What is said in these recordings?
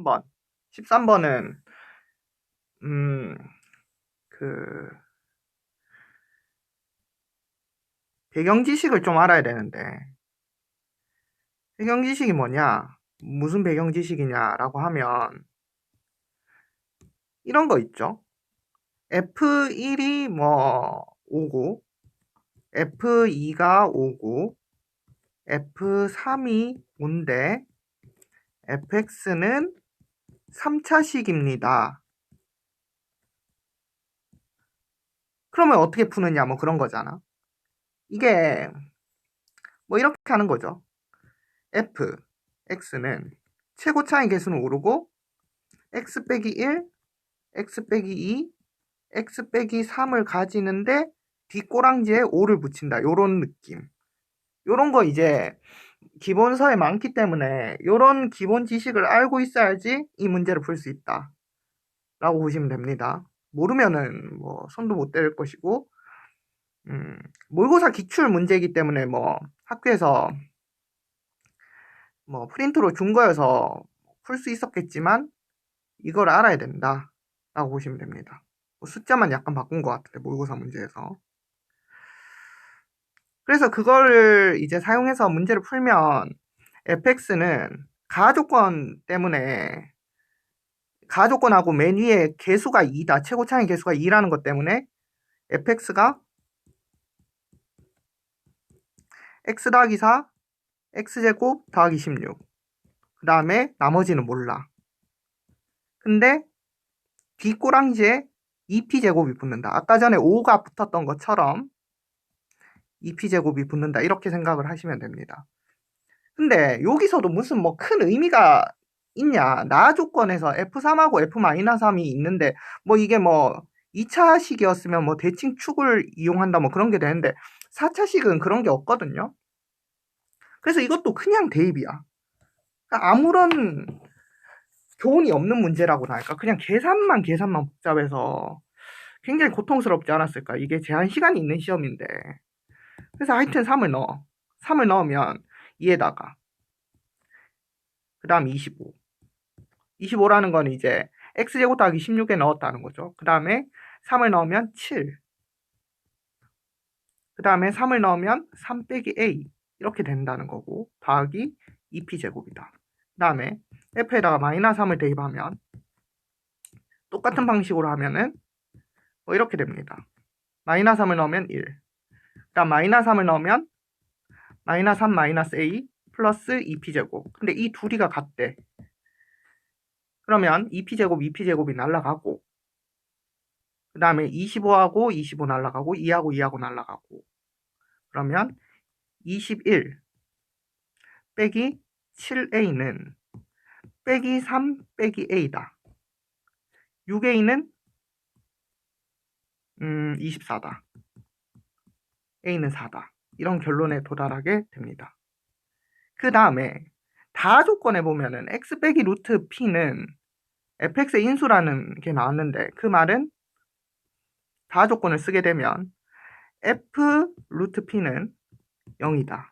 13번. 13번은, 음, 그, 배경 지식을 좀 알아야 되는데, 배경 지식이 뭐냐? 무슨 배경 지식이냐라고 하면, 이런 거 있죠? F1이 뭐, 5고, F2가 5고, F3이 5인데, fx는 3차식입니다. 그러면 어떻게 푸느냐, 뭐 그런 거잖아. 이게, 뭐 이렇게 하는 거죠. f, x는 최고 차이 개수는 오르고, x 빼기 1, x 빼기 2, x 빼기 3을 가지는데, 뒷꼬랑지에 5를 붙인다. 요런 느낌. 요런 거 이제 기본서에 많기 때문에 요런 기본 지식을 알고 있어야지 이 문제를 풀 수 있다. 라고 보시면 됩니다. 모르면은 뭐 손도 못 댈 것이고 음, 모의고사 기출 문제이기 때문에 뭐 학교에서 뭐 프린트로 준 거여서 풀 수 있었겠지만 이걸 알아야 된다. 라고 보시면 됩니다. 뭐 숫자만 약간 바꾼 것 같은데 모의고사 문제에서 그래서 그거를 이제 사용해서 문제를 풀면 fx는 가조건 때문에 가조건하고 맨 위에 개수가 2다. 최고 차이 개수가 2라는 것 때문에 fx가 x 더하기 4, x제곱 더하기 16. 그 다음에 나머지는 몰라. 근데 뒷꼬랑지에 2p제곱이 붙는다. 아까 전에 5가 붙었던 것처럼 2p제곱이 붙는다. 이렇게 생각을 하시면 됩니다. 근데 여기서도 무슨 뭐 큰 의미가 있냐. 나 조건에서 F3하고 F-3이 있는데 뭐 이게 뭐 2차식이었으면 뭐 대칭 축을 이용한다 뭐 그런 게 되는데 4차식은 그런 게 없거든요. 그래서 이것도 그냥 대입이야. 그러니까 아무런 교훈이 없는 문제라고나 할까. 그냥 계산만 계산만 복잡해서 굉장히 고통스럽지 않았을까. 이게 제한 시간이 있는 시험인데. 그래서 하여튼 3을 넣어. 3을 넣으면 2에다가 그 다음 25. 25라는 건 이제 x제곱 더하기 16에 넣었다는 거죠. 그 다음에 3을 넣으면 7. 그 다음에 3을 넣으면 3 빼기 a 이렇게 된다는 거고 더하기 2p제곱이다. 그 다음에 f에다가 마이너스 3을 대입하면 똑같은 방식으로 하면은 뭐 이렇게 됩니다. 마이너스 3을 넣으면 1. 그다음 마이너스 3을 넣으면 마이너스 3 마이너스 a 플러스 2p제곱. 근데 이 둘이가 같대. 그러면 2p제곱, 2p제곱이 날라가고 그 다음에 25하고 25 날라가고 2하고 2하고 날라가고 그러면 21 빼기 7a는 빼기 3 빼기 a다. 6a는 음, 24다. A는 4다. 이런 결론에 도달하게 됩니다. 그 다음에 다 조건에 보면은 x 빼기 루트 p는 fx의 인수라는 게 나왔는데 그 말은 다 조건을 쓰게 되면 f 루트 p는 0이다.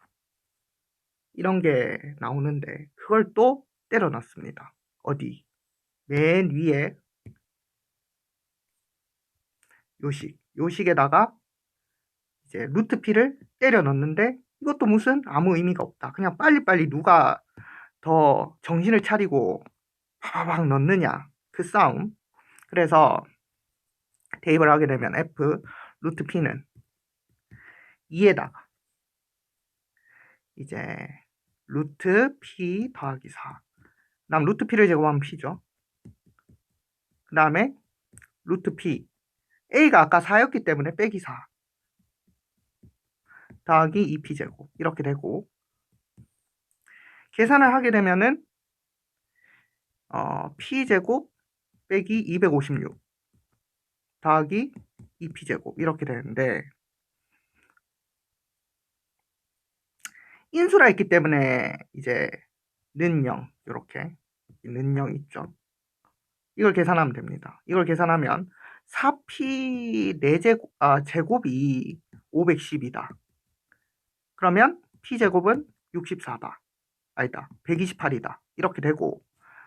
이런 게 나오는데 그걸 또 때려 놨습니다. 어디? 맨 위에 요식. 요식에다가 이제 루트 p를 때려 넣는데 이것도 무슨 아무 의미가 없다. 그냥 빨리빨리 누가 더 정신을 차리고 파박 넣느냐 그 싸움. 그래서 대입을 하게 되면 f 루트 p는 2에다가 이제 루트 p 더하기 4. 다음 루트 p를 제곱하면 p죠. 그 다음에 루트 p a가 아까 4였기 때문에 빼기 4. 더하기 2p제곱 이렇게 되고 계산을 하게 되면은 어, p제곱 빼기 256 더하기 2p제곱 이렇게 되는데 인수라 했기 때문에 이제 는0 이렇게 는0 있죠. 이걸 계산하면 됩니다. 이걸 계산하면 4p 4제곱, 아, 제곱이 510이다. 그러면 P제곱은 64다. 아니다. 128이다. 이렇게 되고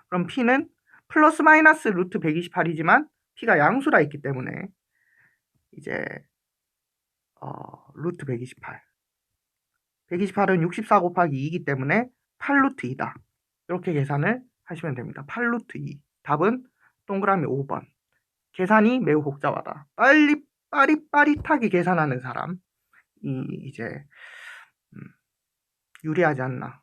그럼 P는 플러스 마이너스 루트 128이지만 P가 양수라 있기 때문에 이제 어, 루트 128 128은 64 곱하기 2이기 때문에 8루트 2다. 이렇게 계산을 하시면 됩니다. 8루트 2. 답은 동그라미 5번. 계산이 매우 복잡하다. 빨리 빠릿빠릿하게 계산하는 사람 이 이제 음, 유리하지 않나